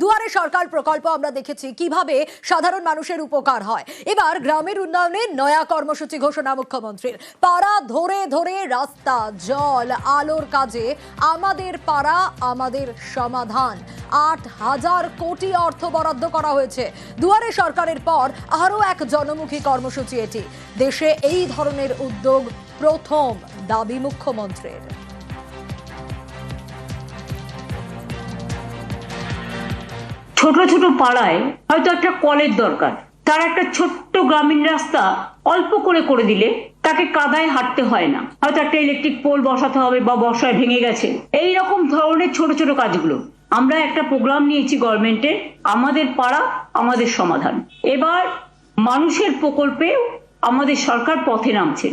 দুয়ারে সরকার প্রকল্প আমরা দেখেছি কীভাবে সাধারণ মানুষের উপকার হয়। এবার গ্রামের উন্নয়নে নয়া কর্মসূচি ঘোষণা মুখ্যমন্ত্রীর। পাড়া ধরে ধরে রাস্তা, জল, আলোর কাজে আমাদের পাড়া, আমাদের সমাধান। আট হাজার কোটি অর্থ বরাদ্দ করা হয়েছে। দুয়ারে সরকারের পর আরও এক জনমুখী কর্মসূচি এটি। দেশে এই ধরনের উদ্যোগ প্রথম, দাবি মুখ্যমন্ত্রীর। ছোট ছোট পাড়ায় হয়তো একটা কলের দরকার। তার একটা ছোট্ট গ্রামীণ রাস্তা অল্প করে করে দিলে তাকে কাদায় হাঁটতে হয় না। হয়তো একটা ইলেকট্রিক পোল বসাতে হবে বা বর্ষায় ভেঙে গেছে। এই রকম ধরনের ছোট ছোট কাজগুলো আমরা একটা প্রোগ্রাম নিয়েছি গভর্নমেন্টের আমাদের পাড়া, আমাদের সমাধান। এবার মানুষের প্রকল্পে আমাদের সরকার পথে নামছে।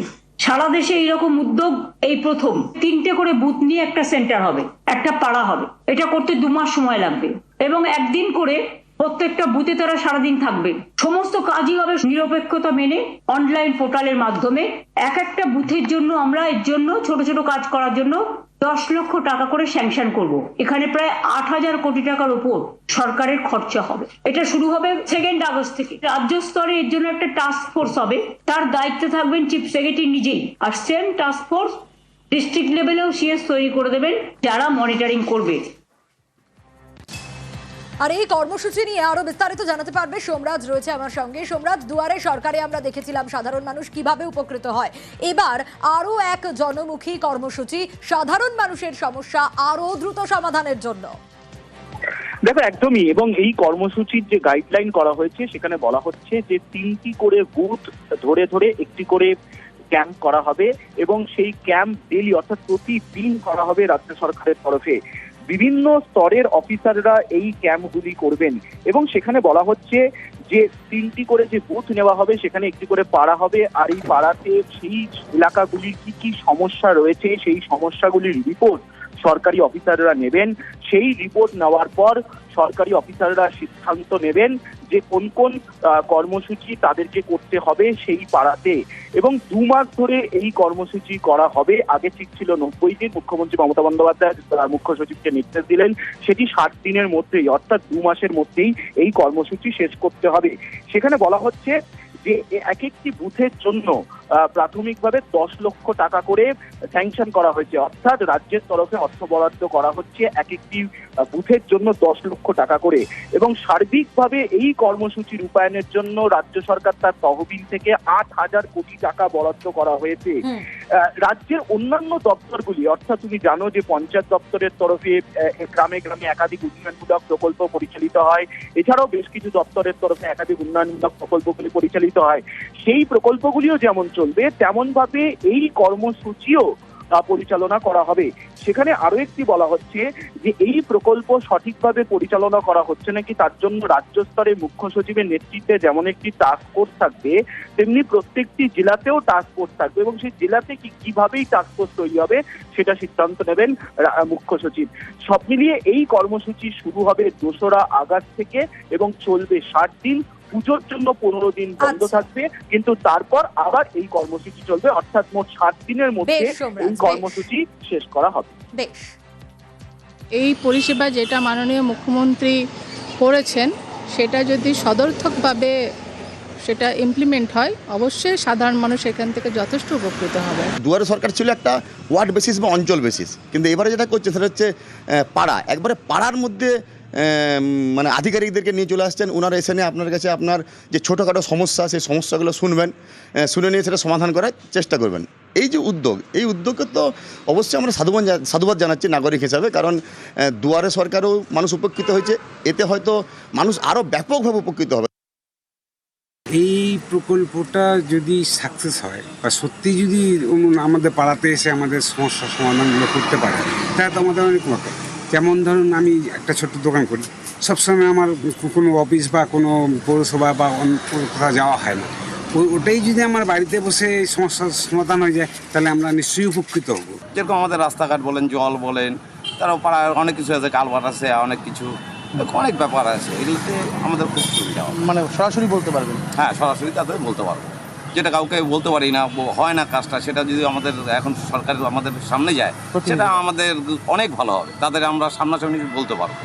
সারা দেশে এইরকম উদ্যোগ এই প্রথম। তিনটে করে বুথ নিয়ে একটা সেন্টার হবে, একটা পাড়া হবে। এটা করতে দু মাস সময় লাগবে। এবং একদিন করে প্রত্যেকটা বুথে তারা সারাদিন থাকবে। সমস্ত কাজই হবে নিরপেক্ষতা মেনে অনলাইন পোর্টালের মাধ্যমে। এক একটা বুথের জন্য আমরা এর জন্য ছোট ছোট কাজ করার জন্য দশ লক্ষ টাকা করে স্যাংশন করব। এখানে প্রায় আট হাজার কোটি টাকার উপর সরকারের খরচা হবে। এটা শুরু হবে সেকেন্ড আগস্ট থেকে। রাজ্য স্তরে এর জন্য একটা টাস্ক ফোর্স হবে। তার দায়িত্বে থাকবেন চিফ সেক্রেটারি নিজেই। আর সেম টাস্ক ফোর্স ডিস্ট্রিক্ট লেভেলেও সিএস তৈরি করে দেবেন যারা মনিটরিং করবে। আর এই কর্মসূচি নিয়ে আরও বিস্তারিত জানাতে পারবে সোমরাজ রয়েছে আমার সঙ্গে। সোমরাজ, দুয়ারে সরকারে আমরা দেখেছিলাম সাধারণ মানুষ কীভাবে উপকৃত হয়। এবার আরও এক জনমুখী কর্মসূচি, সাধারণ মানুষের সমস্যা আরও দ্রুত সমাধানের জন্য। দেখো, একদমই, এবং এই কর্মসূচির যে গাইডলাইন করা হয়েছে, সেখানে বলা হচ্ছে যে তিনটি করে বুথ ধরে ধরে একটি করে ক্যাম্প করা হবে, এবং সেই ক্যাম্প ডেলি অর্থাৎ প্রতিদিন করা হবে রাজ্য সরকারের তরফে। বিভিন্ন স্তরের অফিসাররা এই ক্যাম্পগুলি করবেন এবং সেখানে বলা হচ্ছে যে তিনটি করে যে বুথ নেওয়া হবে, সেখানে একটি করে পাড়া হবে। আর এই পাড়াতে সেই এলাকাগুলির কি কি সমস্যা রয়েছে, সেই সমস্যাগুলির রিপোর্ট সরকারি অফিসাররা নেবেন, সেই রিপোর্ট নেওয়ার পর সরকারি অফিসাররা সিদ্ধান্ত নেবেন যে কোন কোন কর্মসূচি তাদেরকে করতে হবে সেই পাড়াতে। এবং দু মাস ধরে এই কর্মসূচি করা হবে। আগে ঠিক ছিল নব্বই দিন মুখ্যমন্ত্রী মমতা বন্দ্যোপাধ্যায় মুখ্য সচিবকে নির্দেশ দিলেন। সেটি ষাট দিনের মধ্যেই, অর্থাৎ দু মাসের মধ্যেই এই কর্মসূচি শেষ করতে হবে। সেখানে বলা হচ্ছে যে এক একটি বুথের জন্য প্রাথমিকভাবে দশ লক্ষ টাকা করে স্যাংশন করা হয়েছে। অর্থাৎ রাজ্যের তরফে অর্থ বরাদ্দ করা হচ্ছে এক একটি বুথের জন্য দশ লক্ষ টাকা করে। এবং সার্বিকভাবে এই কর্মসূচি রূপায়ণের জন্য রাজ্য সরকার তার তহবিল থেকে আট হাজার কোটি টাকা বরাদ্দ করা হয়েছে। রাজ্যের অন্যান্য দপ্তরগুলি অর্থাৎ তুমি জানো যে পঞ্চায়েত দপ্তরের তরফে গ্রামে গ্রামে একাধিক উন্নয়নমূলক প্রকল্প পরিচালিত হয়। এছাড়াও বেশ কিছু দপ্তরের তরফে একাধিক উন্নয়নমূলক প্রকল্পগুলি পরিচালিত হয়। সেই প্রকল্পগুলিও যেমন চলবে তেমনভাবে এই কর্মসূচিও পরিচালনা করা হবে। সেখানে আরও একটি বলা হচ্ছে যে, এই প্রকল্প সঠিকভাবে পরিচালনা করা হচ্ছে নাকি তার জন্য রাজ্য স্তরে মুখ্য সচিবের নেতৃত্বে যেমন একটি টাস্ক ফোর্স থাকবে, তেমনি প্রত্যেকটি জেলাতেও টাস্ক ফোর্স থাকবে এবং সেই জেলাতে কি, কিভাবেই টাস্ক ফোর্স তৈরি হবে সেটা সিদ্ধান্ত নেবেন মুখ্য সচিব। সব মিলিয়ে এই কর্মসূচি শুরু হবে দোসরা আগস্ট থেকে এবং চলবে ষাট দিন। পুজোর জন্য পনেরো দিন বন্ধ আচ্ছা। থাকবে কিন্তু তারপর আবার এই কর্মসূচি চলবে অর্থাৎ মোট ষাট দিনের মধ্যে এই কর্মসূচি শেষ করা হবে। বেশ। এই পরিষেবা যেটা মাননীয় মুখ্যমন্ত্রী করেছেন সেটা যদি সদর্থকভাবে সেটা ইমপ্লিমেন্ট হয় অবশ্যই সাধারণ মানুষ এখান থেকে যথেষ্ট উপকৃত হবে। দুয়ারে সরকার ছিল একটা ওয়ার্ড বেসিস বা অঞ্চল বেসিস কিন্তু এবারে যেটা করছে সেটা হচ্ছে আহ, পাড়া। একবারে পাড়ার মধ্যে মানে আধিকারিকদেরকে নিয়ে চলে আসছেন। ওনারা এসে নিয়ে আপনার কাছে আপনার যে ছোটোখাটো সমস্যা, সেই সমস্যাগুলো শুনবেন শুনে নিয়ে সেটা সমাধান করার চেষ্টা করবেন। এই যে উদ্যোগ, এই উদ্যোগকে তো অবশ্যই আমরা সাধুবাদ জা- সাধুবাদ জানাচ্ছি নাগরিক হিসাবে, কারণ দুয়ারে সরকারও মানুষ উপকৃত হয়েছে। এতে হয়তো মানুষ আরও ব্যাপকভাবে উপকৃত হবে। এই প্রকল্পটা যদি সাকসেস হয়, বা সত্যি যদি আমাদের পাড়াতে এসে আমাদের সমস্যার সমাধানগুলো করতে পারে, তাহলে তো আমাদের অনেক মতো যেমন ধরুন আমি একটা ছোট্ট দোকান করি সবসময় আমার কোনো অফিস বা কোনো পৌরসভা বা অন্য কোনো কোথাও যাওয়া হয় না। ওটাই যদি আমার বাড়িতে বসে এই সমস্যার সমাধান হয়ে যায় তাহলে আমরা নিশ্চয়ই উপকৃত হব। যেরকম আমাদের রাস্তাঘাট বলেন জল বলেন তারপর পাড়ায় অনেক কিছু আছে কালভার্ট আছে অনেক কিছু অনেক ব্যাপার আছে। এগুলোতে আমাদের খুব সুবিধা মানে সরাসরি বলতে পারবেন? হ্যাঁ সরাসরি তাদের বলতে পারব। যেটা কাউকে বলতে পারি না হয় না কাজটা সেটা যদি আমাদের এখন সরকার আমাদের সামনে যায় সেটা আমাদের অনেক ভালো হবে। তাদের আমরা সামনাসামনি বলতে পারব।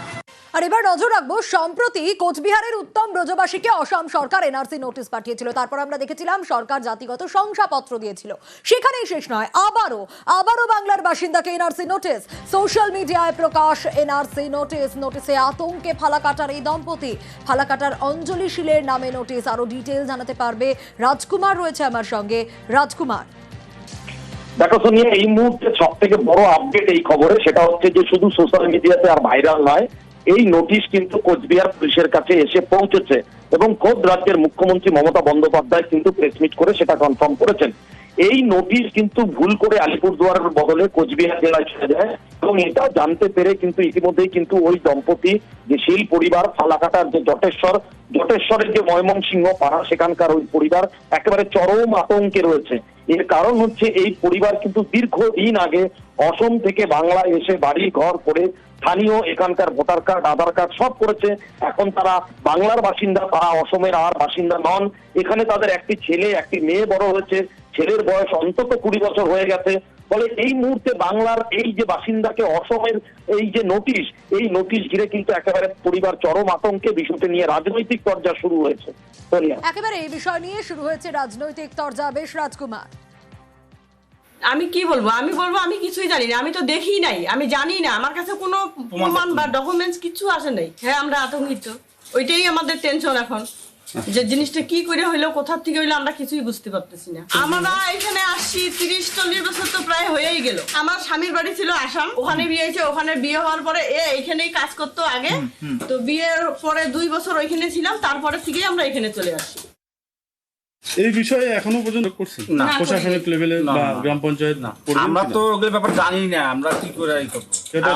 আর এবার নজর রাখব, সম্প্রতি কোচবিহারের উত্তম ব্রজবাসীকে অসম সরকার এনআরসি নোটিশ পাঠিয়েছিল। তারপর আমরা দেখেছিলাম সরকার জাতিগত শংসাপত্র দিয়েছিল। সেখানেই শেষ নয়, আবারও আবারও বাংলার বাসিন্দাকে এনআরসি নোটিশ। সোশ্যাল মিডিয়ায় প্রকাশ, এনআরসি নোটিশ, নোটিশে আতঙ্কে ফালাকাটার এই দম্পতি। ফালাকাটার অঞ্জলি শীলের নামে নোটিশ আরও ডিটেল জানাতে পারবে রাজকুমার রয়েছে আমার সঙ্গে। রাজকুমার। দেখো সোনিয়া, এই মুহূর্তে সব থেকে বড় আপডেট এই খবরে, সেটা হচ্ছে যে শুধু সোশ্যাল মিডিয়াতে আর ভাইরাল নয় এই নোটিশ কিন্তু কোচবিহার পুলিশের কাছে এসে পৌঁছেছে এবং খোদ রাজ্যের মুখ্যমন্ত্রী মমতা বন্দ্যোপাধ্যায় কিন্তু প্রেস মিট করে সেটা কনফার্ম করেছেন। এই নোটিশ কিন্তু ভুল করে আলিপুরদুয়ারের বদলে কোচবিহার জেলায় চলে যায় এবং এটা জানতে পেরে কিন্তু ইতিমধ্যেই কিন্তু ওই দম্পতি যে সেই পরিবার, ফালাকাটার যে জটেশ্বর, জটেশ্বরের যে ময়মনসিংহ পাড়া, সেখানকার ওই পরিবার একেবারে চরম আতঙ্কে রয়েছে। এর কারণ হচ্ছে এই পরিবার কিন্তু দীর্ঘদিন আগে অসম থেকে বাংলায় এসে বাড়ি, ঘর করে স্থানীয় এখানকার ভোটার কার্ড, আধার কার্ড সব করেছে। এখন তারা বাংলার বাসিন্দা, তারা অসমের আর বাসিন্দা নন। এখানে তাদের একটি ছেলে, একটি মেয়ে বড় হয়েছে। ছেলের বয়স অন্তত কুড়ি বছর হয়ে গেছে। ফলে এই মুহূর্তে বাংলার এই যে বাসিন্দাকে অসমের এই যে নোটিশ এই নোটিশ ঘিরে কিন্তু একেবারে পরিবার চরম আতঙ্কে বিষয়টি নিয়ে রাজনৈতিক পর্যায়ে শুরু হয়েছে। একেবারে এই বিষয় নিয়ে শুরু হয়েছে রাজনৈতিক তরজা। বেশ রাজকুমার। আমি কি বলব? আমি বলব আমি কিছুই জানি না। আমি তো দেখি নাই। আমি জানি না। আমার কাছে কোনো প্রমাণ বা ডকুমেন্টস কিছু আসে নাই। হ্যাঁ আমরা আতঙ্কিত। ওইটাই আমাদের টেনশন এখন। যে জিনিসটা কি করে হইল কোথা থেকে হইল আমরা কিছুই বুঝতে পারতেছি না। আমরা এখানে আসছি তিরিশ চল্লিশ বছর তো প্রায় হয়েই গেল। আমার স্বামীর বাড়ি ছিল আসাম। ওখানে বিয়ে হয়েছে ওখানে বিয়ে হওয়ার পরে এ এখানেই কাজ করতো আগে। তো বিয়ের পরে দুই বছর ওইখানে ছিলাম তারপরে থেকেই আমরা এখানে চলে আসি। এই বিষয়ে এখনও পর্যন্ত করছেন না, প্রশাসনিক লেভেলে বা গ্রাম পঞ্চায়েত না। আমরা তো ওগুলো ব্যাপার জানি না আমরা কি করে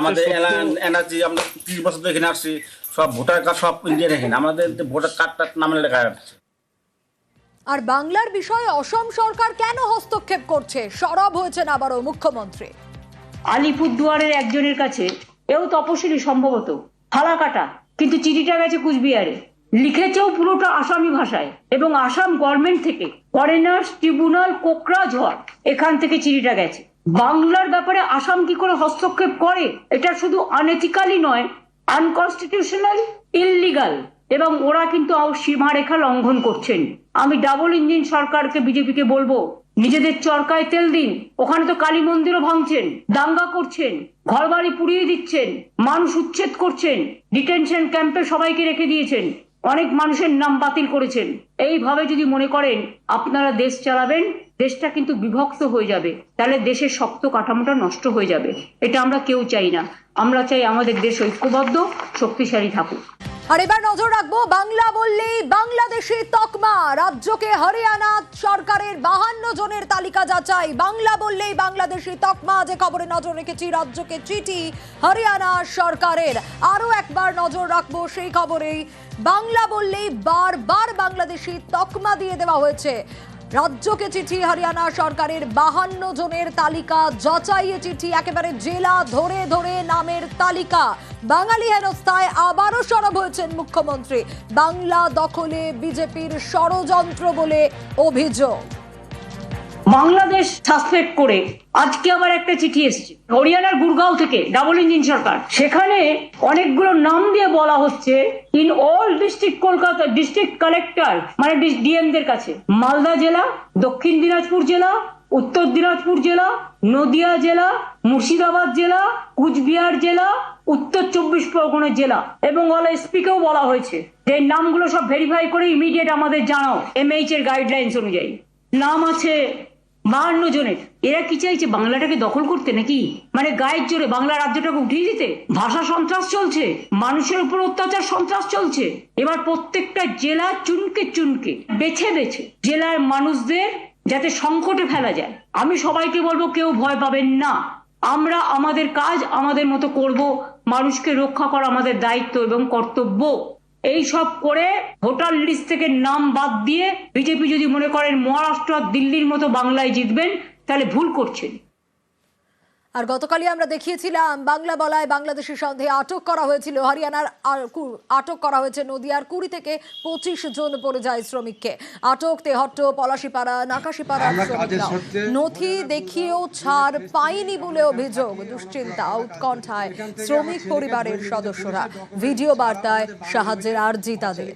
আমাদের এনার্জি আমরা ত্রিশ বছর ধরে এখানে আসছি। সব ভোটার কার্ড সব ইন্ডিয়ান এখানে। আমাদের ভোটার কার্ডটার নামে লেখা আছে। আর বাংলার বিষয়ে অসম সরকার কেন হস্তক্ষেপ করছে? সরব হয়েছেন আবারও মুখ্যমন্ত্রী। আলিপুরদুয়ারের একজনের কাছে এও তপশিলি সম্ভবত। ফালাকাটা কিন্তু চিঠিটা গেছে কুচবিহারে। লিখেছেও পুরোটা আসামি ভাষায় এবং আসাম গভর্নমেন্ট থেকে ফরেনার্স ট্রিব্যুনাল কোকরাঝড় এখান থেকে চিঠিটা গেছে। বাংলার ব্যাপারে আসাম কি করে হস্তক্ষেপ করে এটা শুধু আনএথিক্যালি নয় আনকনস্টিটিউশনাল ইললিগাল এবং ওরা কিন্তু সীমারেখা লঙ্ঘন করছেন। আমি ডাবল ইঞ্জিন সরকারকে বিজেপিকে বলব, নিজেদের চরকায় তেল দিন, ওখানে তো কালী মন্দিরও ভাঙছেন, দাঙ্গা করছেন, ঘরবাড়ি পুড়িয়ে দিচ্ছেন, মানুষ উচ্ছেদ করছেন ডিটেনশন ক্যাম্পে সবাইকে রেখে দিয়েছেন, অনেক মানুষের নাম বাতিল করেছেন। এইভাবে যদি মনে করেন, আপনারা দেশ চালাবেন দেশটা কিন্তু বিভক্ত হয়ে যাবে, তাহলে দেশের শক্ত কাঠামোটা নষ্ট হয়ে যাবে। এটা আমরা কেউ চাই না। আমরা চাই আমাদের দেশ ঐক্যবদ্ধ, শক্তিশালী থাকুক। আর এবার নজর রাখব বাংলা বললেই বাংলাদেশে তকমা, রাজ্যকে হরিয়ানা সরকারের বাহান্ন জনের তালিকা যাচাই। বাংলা বললেই বাংলাদেশি তকমা, যে খবরে নজর রেখেছি, রাজ্যকে চিঠি হরিয়ানা সরকারের। আরও একবার নজর রাখব সেই খবরেই, বাংলা বললেই বারবার বাংলাদেশি তকমা দিয়ে দেওয়া হয়েছে। রাজ্যকে চিঠি, হরিয়ানা সরকারের বাহান্ন জনের তালিকা, যাচাইয়ে চিঠি, একেবারে জেলা ধরে ধরে নামের তালিকা। বাঙালি হেনস্থায় আবারও সরব হয়েছেন মুখ্যমন্ত্রী। বাংলা দখলে বিজেপির ষড়যন্ত্র বলে অভিযোগ। বাংলাদেশ সাসপেক্ট করে আজকে আবার একটা চিঠি এসেছে, হরিয়ানার গুরগাঁও থেকে ডাবল ইঞ্জিন সরকার। সেখানে অনেকগুলো নাম দিয়ে বলা হচ্ছে in all district Kolkata district collector মানে ডিএম দের কাছে। মালদা জেলা, দক্ষিণ দিনাজপুর জেলা, উত্তর দিনাজপুর জেলা, নদিয়া জেলা, মুর্শিদাবাদ জেলা, কুচবিহার জেলা, উত্তর চব্বিশ পরগনা জেলা। এবং অল এসপিকেও বলা হয়েছে যে নামগুলো সব ভেরিফাই করে ইমিডিয়েট আমাদের জানাও এমএইচ এর গাইডলাইন্স অনুযায়ী। নাম আছে বাহান্ন জনের এরা কি চাইছে বাংলাটাকে দখল করতে নাকি? মানে গায়ের জোরে বাংলা রাজ্যটাকে উঠিয়ে দিতে? ভাষা সন্ত্রাস চলছে, মানুষের উপর অত্যাচার সন্ত্রাস চলছে। এবার প্রত্যেকটা জেলা চুনকে চুনকে, বেছে বেছে জেলার মানুষদের যাতে সংকটে ফেলা যায়। আমি সবাইকে বলব, কেউ ভয় পাবেন না। আমরা আমাদের কাজ আমাদের মতো করব। মানুষকে রক্ষা করা আমাদের দায়িত্ব এবং কর্তব্য। এই সব করে ভোটার লিস্ট থেকে নাম বাদ দিয়ে বিজেপি যদি মনে করেন মহারাষ্ট্র দিল্লির মতো বাংলায় জিতবেন, তাহলে ভুল করছেন। আর গতকালই আমরা দেখিয়েছিলাম বাংলা বলায় বাংলাদেশের সন্দেহে আটক করা হয়েছিল। হরিয়ানার আটক করা হয়েছে নদিয়ার কুড়ি থেকে পঁচিশ জন পরিযায়ী শ্রমিককে। আটক তেহট্ট পলাশিপাড়া নাকাশিপাড়া শ্রমিকরা নথি দেখিয়েও ছাড় পায়নি বলে অভিযোগ। দুশ্চিন্তা উৎকণ্ঠায় শ্রমিক পরিবারের সদস্যরা। ভিডিও বার্তায় সাহায্যের আর্জি তাদের।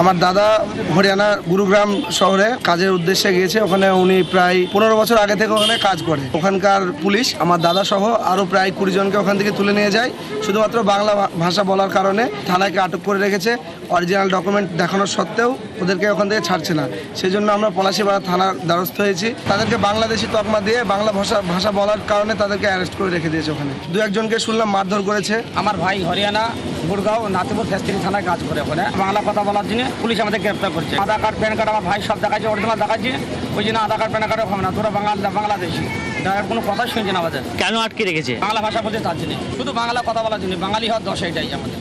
আমার দাদা হরিয়ানা গুরুগ্রাম শহরে কাজের উদ্দেশ্যে গিয়েছে। ওখানে উনি প্রায় পনেরো বছর আগে থেকে ওখানে কাজ করে ওখানকার পুলিশ, আমার দাদা সহ আরও প্রায় কুড়ি জনকে ওখান থেকে তুলে নিয়ে যায়। শুধুমাত্র বাংলা ভাষা বলার কারণে থানাকে আটক করে রেখেছে। অরিজিনাল ডকুমেন্ট দেখানোর সত্ত্বেও ওদেরকে ওখান থেকে ছাড়ছে না। সেই জন্য আমরা পলাশিপাড়া থানার দ্বারস্থ হয়েছি। তাদেরকে বাংলাদেশি তকমা দিয়ে বাংলা ভাষা ভাষা বলার কারণে তাদেরকে অ্যারেস্ট করে রেখে দিয়েছে ওখানে। দু একজনকে শুনলাম মারধর করেছে। আমার ভাই হরিয়ানা গুড়গাঁও নাতিপুর ফেস্টিভ্যাল থানায় কাজ করে ওখানে। বাংলা কথা বলার জন্য পুলিশ আমাদের গ্রেপ্তার করছে। আধার কার্ড প্যান কার্ড আমার ভাই সব দেখাচ্ছে অরিজিনাল দেখাচ্ছে ওই জন্য আধার কার্ড প্যান কার্ড হবে না। তোরা বাংলা বাংলাদেশি। ড্রাইভার কোনো কথা শুনছে না আমাদের। কেন আটকে রেখেছে? বাংলা ভাষা বলতে তার জন্য। শুধু বাংলা কথা বলার জন্য। বাঙালি হওয়ার দশ এটাই আমাদের।